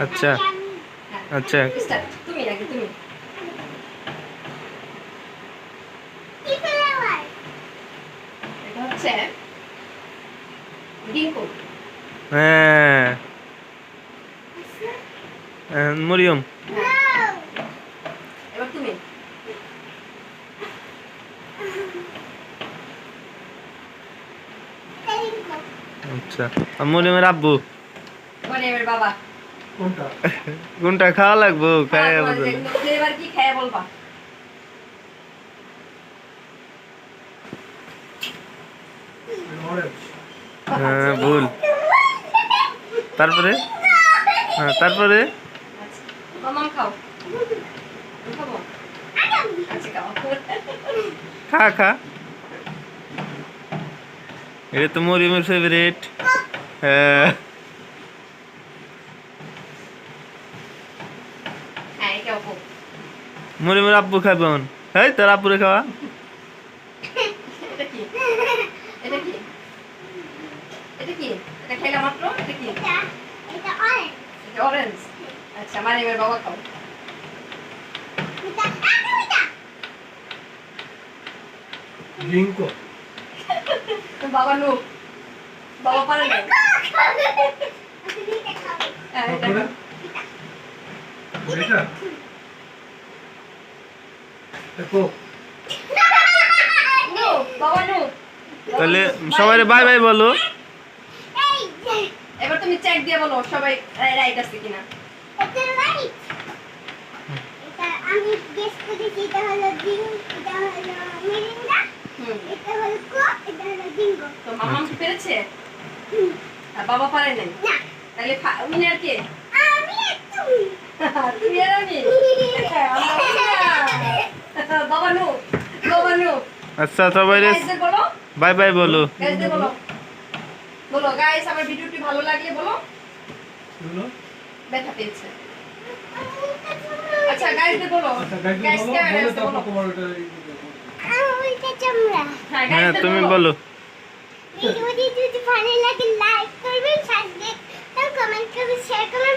আচ্ছা। আচ্ছা। তুমি আগে তুমি হ্যাঁ মরিয়ম। এবার তুমি আচ্ছা মরিয়মের আব্বু? বাবা। কোনটা? কোনটা খাওয়া লাগবো? খাই এবার কি খায় বলবা? হ্যাঁ ভুল। তারপরে? হ্যাঁ তারপরে? আচ্ছা আচ্ছা খাও খা খা। এটা তো মরিয়মের ফেভারিট হ্যাঁ। হ্যাঁ এটা আব্বু খাবে এখন। এই তোর আব্বুরে খাওয়া। এটা কি? এটা কি? এটা কি? এটা খেলা মাত্র? এটা কি? এটা অরেঞ্জ আচ্ছা মানে এবার বাবা খাও। জিঙ্কো বাবা নো বাবা পারে না। এটা তারপরে এটা দেখো নো বাবা নো তাহলে সবাই বাই বাই বলো। এবার তুমি চেক দিয়ে বলো সবাই রাইট আছে কিনা। আমি গেস করেছি এটা হলো ডিম এটা হলো মিরিন্ডা এটা হলো কোক এটা হলো ডিঙ্গো তো মামা কি পেরেছে? আর বাবা পারে নাই? না। তাহলে উইনার কে? আমি তুমি। আর আমি হ্যাঁ, আমরা winner। বাবা নো বাবা নো আচ্ছা সবাই বাই বাই বলো। বলো। বলো গাইস আমার ভিডিওটি ভালো লাগলে বলো। এগুলো ব্যথা পেয়েছে। আচ্ছা গাইসদের বলো। গাইস ক্যামেরা বলে। আছে তারপর বলো। তোমার ওটা উল্টা চামড়া হ্যাঁ হ্যাঁ তুমি বলো। ভিডিওটি যদি ভালো লাগে লাইক করবেন সাবস্ক্রাইব কমেন্ট করবেন শেয়ার করবেন। Bye bye